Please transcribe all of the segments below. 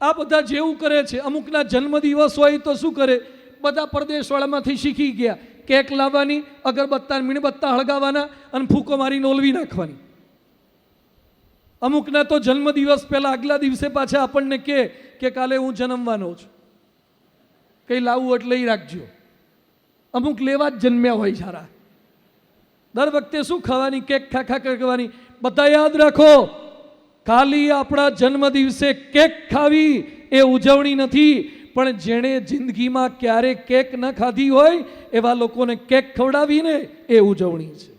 આ બધા જેવું કરે છે, અમુકના જન્મદિવસ હોય તો શું કરે? બધા પરદેશવાળામાંથી શીખી ગયા. કેક લાવવાની, અગરબત્તા, મીણબત્તા હળગાવવાના અને ફૂકો મારીને ઓલવી નાખવાની. અમુકના તો જન્મદિવસ પહેલાં આગલા દિવસે પાછા આપણને કહે કે કાલે હું જન્મવાનો છું. કંઈ લાવવું એટલે એ રાખજો. અમુક લેવા જ જન્મ્યા હોય સારા. દર વખતે શું ખાવાની? કેક ખા ખા કરવાની. બધા યાદ રાખો ખાલી આપણા જન્મ દિવસે કેક ખાવી એ ઉજવણી નથી, પણ જેણે જિંદગીમાં ક્યારે કેક ન ખાધી હોય, એવા લોકોને કેક ખવડાવીને એ ઉજવણી છે.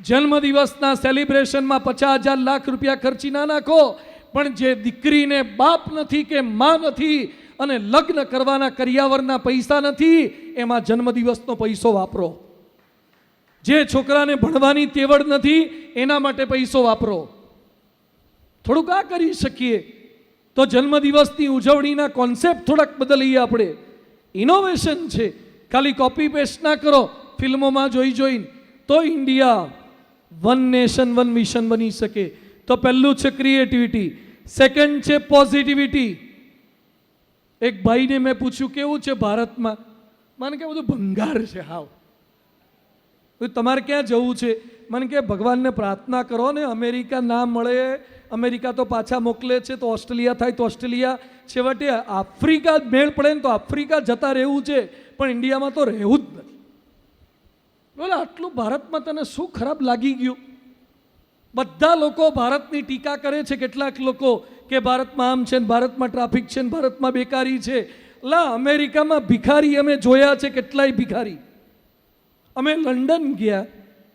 જન્મદિવસના સેલિબ્રેશનમાં પચાસ હજાર લાખ રૂપિયા ખર્ચી ના નાખો, પણ જે દીકરીને બાપ નથી કે માં નથી અને લગ્ન કરવાના કરિયાવરના પૈસા નથી, એમાં જન્મદિવસનો પૈસો વાપરો. જે છોકરાને ભણવાની તેવડ નથી, એના માટે પૈસો વાપરો. થોડુંક આ કરી શકીએ. તો જન્મદિવસની ઉજવણીના કોન્સેપ્ટ થોડાક બદલીએ આપણે. ઇનોવેશન છે. ખાલી કોપી પેસ્ટ ના કરો, ફિલ્મોમાં જોઈ જોઈને. તો India one nation one mission બની શકે. તો પહેલું છે ક્રિએટિવિટી સેકન્ડ છે પોઝિટિવિટી એક ભાઈને મેં પૂછ્યું, કેવું છે ભારતમાં? મને કે બધું ભંગાર છે, હાવ. તમારે ક્યાં જવું છે? મને કે ભગવાનને પ્રાર્થના કરો ને અમેરિકા ના મળે. અમેરિકા તો પાછા મોકલે છે, તો ઓસ્ટ્રેલિયા થાય તો ઓસ્ટ્રેલિયા. છેવટે આફ્રિકા મેળ પડે ને તો આફ્રિકા જતા રહેવું છે. પણ ઇન્ડિયામાં તો રહેવું જ નથી. બોલે, આટલું ભારતમાં તને શું ખરાબ લાગી ગયું? બધા લોકો ભારતની ટીકા કરે છે, કેટલાક લોકો કે ભારતમાં આમ છે ને ભારતમાં ટ્રાફિક છે ને ભારતમાં બેકારી છે. લા, અમેરિકામાં ભિખારી અમે જોયા છે, કેટલાય ભિખારી. અમે લંડન ગયા.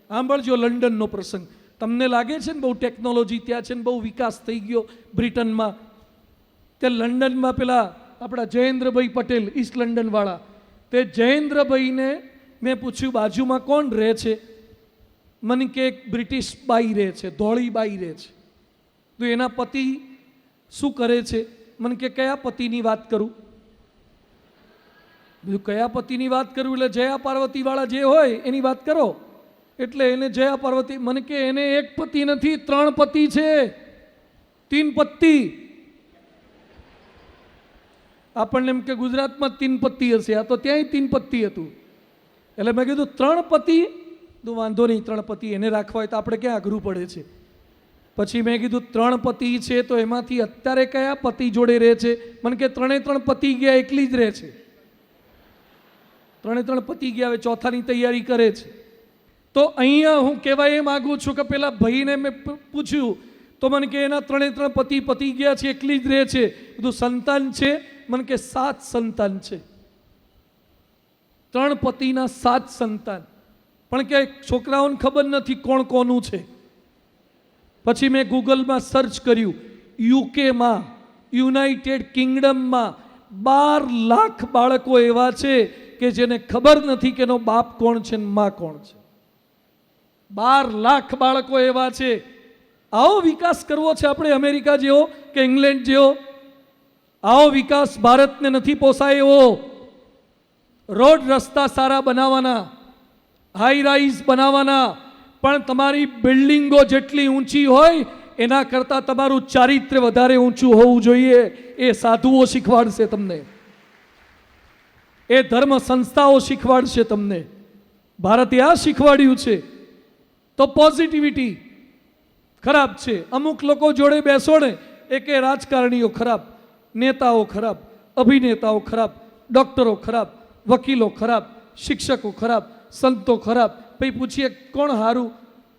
સાંભળજો લંડનનો પ્રસંગ. તમને લાગે છે ને બહુ ટેકનોલોજી ત્યાં છે ને બહુ વિકાસ થઈ ગયો બ્રિટનમાં? તે લંડનમાં પેલા આપણા જયેન્દ્રભાઈ પટેલ ઈસ્ટ લંડનવાળા તે જયેન્દ્રભાઈને મેં પૂછ્યું, બાજુમાં કોણ રહે છે? મને કે, એક બ્રિટિશ બાઈ રહે છે, ધોળી બાઈ રહે છે. તો એના પતિ શું કરે છે? મને કે, કયા પતિની વાત કરું? બીજું કયા પતિની વાત કરું એટલે જયા પાર્વતીવાળા જે હોય એની વાત કરો. એટલે એને જયા પાર્વતી, મને કે એને એક પતિ નથી, ત્રણ પતિ છે. તીન પત્તી આપણને એમ કે ગુજરાતમાં તીન પત્તી હશે, આ તો ત્યાંય તીન પત્તી હતું. એટલે મેં કીધું ત્રણ પતિ? તો વાંધો નહીં, ત્રણ પતિ એને રાખવા હોય તો આપણે ક્યાં અઘરું પડે છે? પછી મેં કીધું ત્રણ પતિ છે તો એમાંથી અત્યારે કયા પતિ જોડે રહે છે? મને કે ત્રણે ત્રણ પતિ ગયા, એકલી જ રહે છે. ત્રણે ત્રણ પતી ગયા, હવે ચોથાની તૈયારી કરે છે. તો અહીંયા હું કહેવાય એ માગું છું કે પેલા ભાઈને મેં પૂછ્યું, તો મને કે એના ત્રણે ત્રણ પતિ પતિ ગયા છે, એકલી જ રહે છે. બધું સંતાન છે? મને કે સાત સંતાન છે. ત્રણ પતિના સાત સંતાન. પણ કે છોકરાઓને ખબર નથી કોણ કોનું છે. પછી મેં ગૂગલમાં સર્ચ કર્યું યુકેમાં યુનાઇટેડ કિંગડમમાં બાર લાખ બાળકો એવા છે કે જેને ખબર નથી કે એનો બાપ કોણ છે ને માં કોણ છે. બાર લાખ બાળકો એવા છે. આવો વિકાસ કરવો છે આપણે અમેરિકા જેવો કે ઇંગ્લેન્ડ જેવો? આવો વિકાસ ભારતને નથી પોસાય એવો? રોડ રસ્તા સારા બનાવવાના હાઈ રાઈઝ બનાવવાના, પણ તમારી બિલ્ડિંગો જેટલી ઊંચી હોય, એના કરતાં તમારું ચારિત્ર્ય વધારે ઊંચું હોવું જોઈએ. એ સાધુઓ શીખવાડશે તમને. એ ધર્મ સંસ્થાઓ શીખવાડશે તમને. ભારતે આ શીખવાડ્યું છે. તો પોઝિટિવિટી ખરાબ છે. અમુક લોકો જોડે બેસો ને એ કે રાજકારણીઓ ખરાબ, નેતાઓ ખરાબ, અભિનેતાઓ ખરાબ, ડૉક્ટરો ખરાબ, વકીલો ખરાબ, શિક્ષકો ખરાબ, સંતો ખરાબ. પછી પૂછીએ કોણ હારું?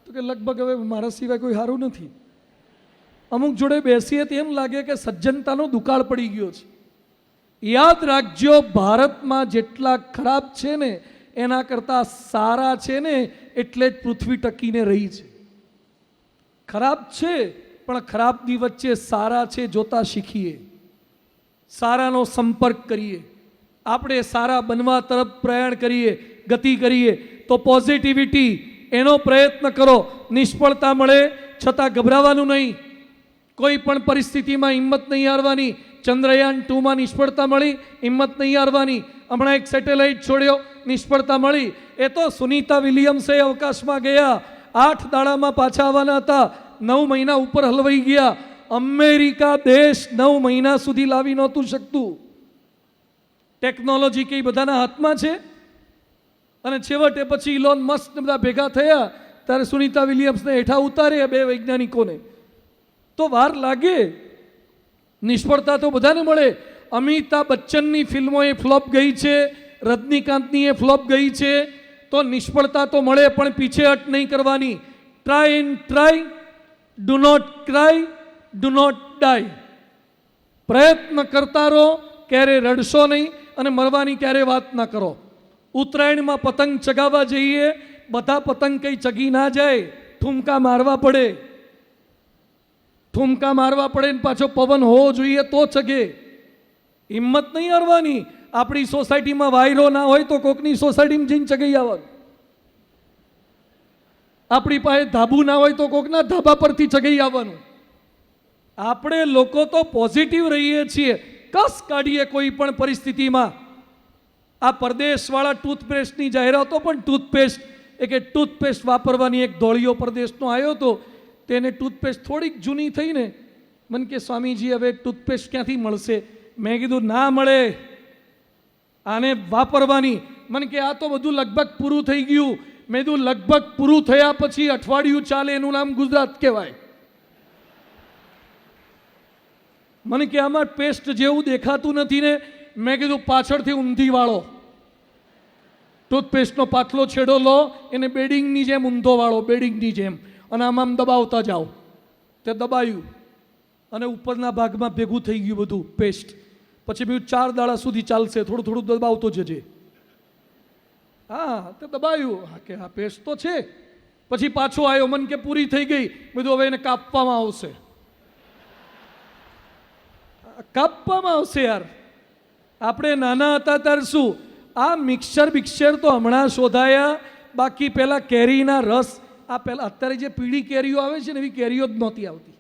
તો કે લગભગ હવે મારા સિવાય કોઈ સારું નથી. અમુક જોડે બેસીએ તો એમ લાગે કે સજ્જનતાનો દુકાળ પડી ગયો છે. યાદ રાખજો, ભારતમાં જેટલા ખરાબ છે ને, એના કરતાં સારા છે ને, એટલે જ પૃથ્વી ટકીને રહી છે. ખરાબ છે, પણ ખરાબની વચ્ચે સારા છે જોતા શીખીએ. સારાનો સંપર્ક કરીએ. આપણે સારા બનવા તરફ પ્રયાણ કરીએ, ગતિ કરીએ, તો પોઝિટિવિટી, એનો પ્રયત્ન કરો. નિષ્ફળતા મળે, છતાં ગભરાવાનું નહીં. કોઈ પણ પરિસ્થિતિમાં હિંમત નહીં હારવાની ચંદ્રયાન ટુમાં નિષ્ફળતા મળી, હિંમત નહીં હારવાની. હમણાં એક સેટેલાઇટ છોડ્યો, નિષ્ફળતા મળી. એ તો સુનીતા વિલિયમ્સે અવકાશમાં ગયા. આઠ દાડામાં પાછા આવવાના હતા. નવ મહિના ઉપર હલવાઈ ગયા. અમેરિકા દેશ નવ મહિના સુધી લાવી નહોતું શકતું. ટેકનોલોજી કઈ બધાના હાથમાં છે? અને છેવટે પછી ઇલોન મસ્ક ને બધા ભેગા થયા. ત્યારે સુનિતા વિલિયમ્સને હેઠા ઉતાર્યા બે વૈજ્ઞાનિકોને. તો વાર લાગે નિષ્ફળતા તો બધાને મળે. અમિતાભ બચ્ચનની ફિલ્મો એ ફ્લોપ ગઈ છે, રજનીકાંતની એ ફ્લોપ ગઈ છે. તો નિષ્ફળતા તો મળે, પણ પીછેહટ નહીં કરવાની. Try and try do not cry do not die પ્રયત્ન કરતા રહો, ક્યારે રડશો નહીં અને મરવાની ક્યારે વાત ના કરો. ઉત્તરાયણમાં પતંગ ચગાવવા જઈએ, બધા પતંગ કંઈ ચગી ના જાય, ઠુમકા મારવા પડે. ઠુમકા મારવા પડે ને પાછો પવન હોવો જોઈએ તો ચગે હિંમત નહીં હરવાની. આપણી સોસાયટીમાં વાયરો ના હોય તો કોકની સોસાયટીમાં જઈને ચગાઈ આવવાનું. આપણી પાસે ધાબુ ના હોય તો કોકના ધાબા પરથી ચગાઈ આવવાનું. આપણે લોકો તો પોઝિટિવ રહીએ છીએ. કસ કાઢીએ કોઈ પણ પરિસ્થિતિમાં? આ પરદેશવાળા ટૂથપેસ્ટની જાહેરાતો પણ ટૂથપેસ્ટ એ કે ટૂથપેસ્ટ વાપરવાની એક ધોળીયો પરદેશનો આવ્યો હતો. તેને ટૂથપેસ્ટ થોડીક જૂની થઈને મને કે સ્વામીજી, હવે ટૂથપેસ્ટ ક્યાંથી મળશે? મેં કીધું, ના મળે. આને વાપરવાની. મને કે, આ તો બધું લગભગ પૂરું થઈ ગયું. મેં કીધું, લગભગ પૂરું થયા પછી અઠવાડિયું ચાલે, એનું નામ ગુજરાત કહેવાય. મને કે, આમાં પેસ્ટ જેવું દેખાતું નથી ને. મેં કીધું, પાછળથી ઊંધી વાળો. ટૂથપેસ્ટનો પાતળો છેડો લો, એને બેડિંગની જેમ ઊંધો વાળો, બેડિંગની જેમ. અને આમ આમ દબાવતા જાઓ. તે દબાયું. અને ઉપરના ભાગમાં ભેગું થઈ ગયું બધું પેસ્ટ પછી બીજું ચાર દાડા સુધી ચાલશે, થોડું થોડું દબાવતો જજે. હા, તે દબાયું. હા કે હા પેસ્ટ તો છે. પછી પાછો આવ્યો મન કે પૂરી થઈ ગઈ. બધું હવે એને કાપવામાં આવશે. કાપવામાં આવશે યાર. આપણે નાના હતા ત્યારે શું? આ મિક્સર બિક્સર તો હમણાં શોધાયા. બાકી પહેલાં કેરીના રસ આ પહેલાં અત્યારે જે પીળી કેરીઓ આવે છે ને એવી કેરીઓ જ નહોતી આવતી.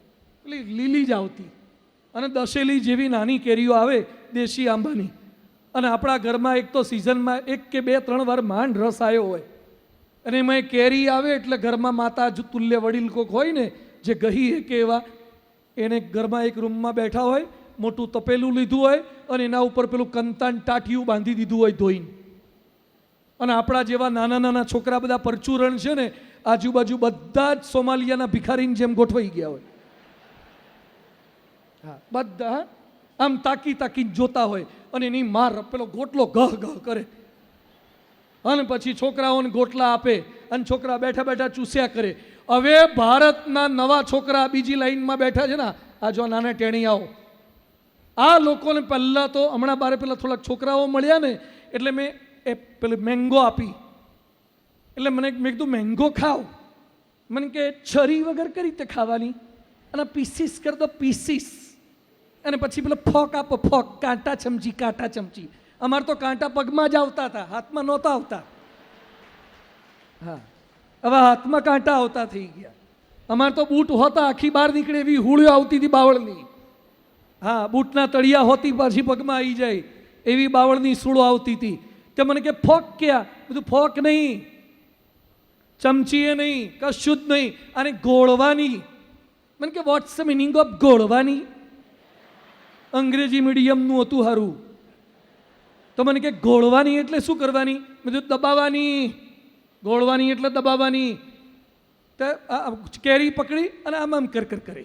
એટલે લીલી જ આવતી. અને દશેલી જેવી નાની કેરીઓ આવે દેશી આંબાની. અને આપણા ઘરમાં એક તો સિઝનમાં એક કે બે, ત્રણ વાર માંડ રસ આવ્યો હોય. અને એમાં એ કેરી આવે એટલે ઘરમાં માતા જ તુલ્ય વડીલ કોક હોય ને, જે ગહી કે એવા, એને ઘરમાં એક રૂમમાં બેઠા હોય, મોટું તપેલું લીધું હોય અને એના ઉપર પેલું કંતાન ટાટિયું બાંધી દીધું હોય ધોઈને. અને આપણા જેવા નાના નાના છોકરા બધા પરચુરણ છે ને આજુબાજુ બધા જ સોમાલિયાના ભિખારીની જેમ ગોઠવાઈ ગયા હોય. હા, બધા? આમ તાકી તાકી જોતા હોય અને એની માર પેલો ગોટલો ગહ ગહ કરે. અને પછી છોકરાઓને ગોટલા આપે અને છોકરા બેઠા બેઠા ચૂસ્યા કરે. હવે ભારતના નવા છોકરા બીજી લાઈનમાં બેઠા છે ને, આ જો નાના ટેણીયાઓ આ લોકોને પહેલાં તો હમણાં બારે પેલા થોડાક છોકરાઓ મળ્યા ને, એટલે મેં એ પેલી મેંગો આપી. એટલે મને મેં કીધું મેંગો ખાવ મને કે, છરી વગર કઈ રીતે ખાવાની? અને પીસીસ કર દો પીસીસ અને પછી પેલો ફોક આપો, ફોક, કાંટા ચમચી કાંટા ચમચી. અમારે તો કાંટા પગમાં જ આવતા હતા, હાથમાં નહોતા આવતા. હા. હવે હાથમાં કાંટા આવતા થઈ ગયા. અમારે તો બૂટ હોતા, આખી બહાર નીકળે એવી હુળીઓ આવતી હતી બાવળની. હા, બૂટના તળિયા હોતી, પાછી પગમાં આવી જાય એવી બાવળની સૂળો આવતી હતી. તે મને કે, ફોક ક્યાં? બધું ફોક નહીં. ચમચીએ નહીં, કશું જ નહીં, અને ગોળવાની. મને કે વોટ્સ ધ મિનિંગ ઓફ ગોળવાની? અંગ્રેજી મીડિયમનું હતું હારું. તો મને કે, ગોળવાની એટલે શું કરવાની? કીધું દબાવવાની ગોળવાની એટલે દબાવવાની તો કેરી પકડી અને આમ આમ કર કર, કરે.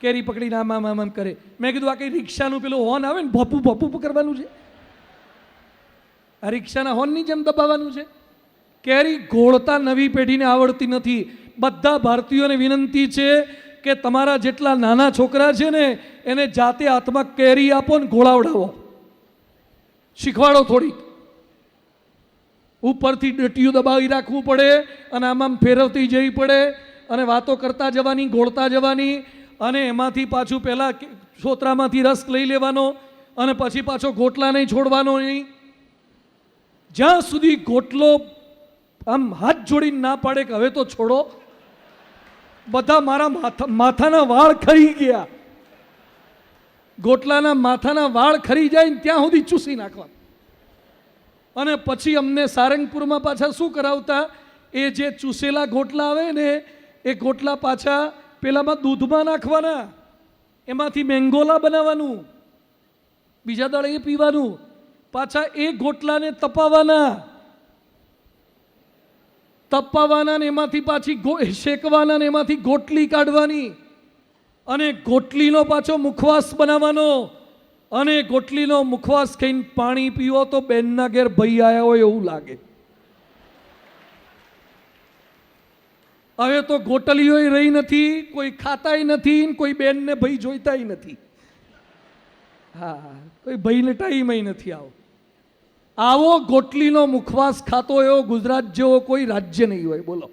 કેરી પકડીને આમ આમ આમ આમ કરે. મેં કીધું, આ કંઈ રિક્ષાનું પેલું હોર્ન આવે ને, ભપુ ભપુ કરવાનું છે? આ રિક્ષાના હોર્નની જેમ દબાવવાનું છે. કેરી ગોળતા નવી પેઢીને આવડતી નથી. બધા ભારતીયોને વિનંતી છે કે તમારા જેટલા નાના છોકરા છે ને, એને જાતે હાથમાં કેરી આપો ને ઘોળાવડાવો શીખવાડો થોડીક. ઉપરથી ડટિયું દબાવી રાખવું પડે અને આમ આમ ફેરવતી જવી પડે અને વાતો કરતા જવાની ગોળતા જવાની અને એમાંથી પાછું પહેલાં છોતરામાંથી રસ લઈ લેવાનો અને પછી પાછો ગોટલા નહીં છોડવાનો નહીં. જ્યાં સુધી ગોટલો આમ હાથ જોડીને ના પાડે કે હવે તો છોડો. બધા મારા માથા, માથાના વાળ ખરી ગયા. ગોટલાના માથાના વાળ ખરી જાય ને ત્યાં સુધી ચૂસી નાખવા અને પછી અમને સારંગપુરમાં પાછા શું કરાવતા? એ જે ચૂસેલા ગોટલા આવે ને, એ ગોટલા પાછા પેલામાં દૂધમાં નાખવાના. એમાંથી મેંગોલા બનાવવાનું. બીજા દાડે એ પીવાનું. પાછા એ ગોટલાને તપાવવાના. તપાવવાના ને એમાંથી પાછી શેકવાના ને એમાંથી ગોટલી કાઢવાની અને ગોટલીનો પાછો મુખવાસ બનાવવાનો અને ગોટલીનો મુખવાસ ખાઈને પાણી પીવો તો બેનના ઘેર ભાઈ આવ્યા હોય એવું લાગે. હવે તો ગોટલીઓ રહી નથી, કોઈ ખાતાય નથી કોઈ બેનને ભાઈ જોઈતાય નથી. હા, કોઈ ભાઈને ટાઈમ નથી આવો. આવો ગોટલીનો મુખવાસ ખાતો એવો ગુજરાત જેવો કોઈ રાજ્ય નહીં હોય, બોલો.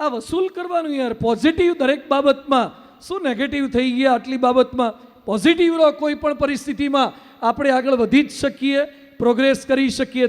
આ વસૂલ કરવાનું યાર પોઝિટિવ દરેક બાબતમાં શું નેગેટિવ થઈ ગયા આટલી બાબતમાં? પોઝિટિવ રહો કોઈ પણ પરિસ્થિતિમાં, આપણે આગળ વધી જ શકીએ પ્રોગ્રેસ કરી શકીએ.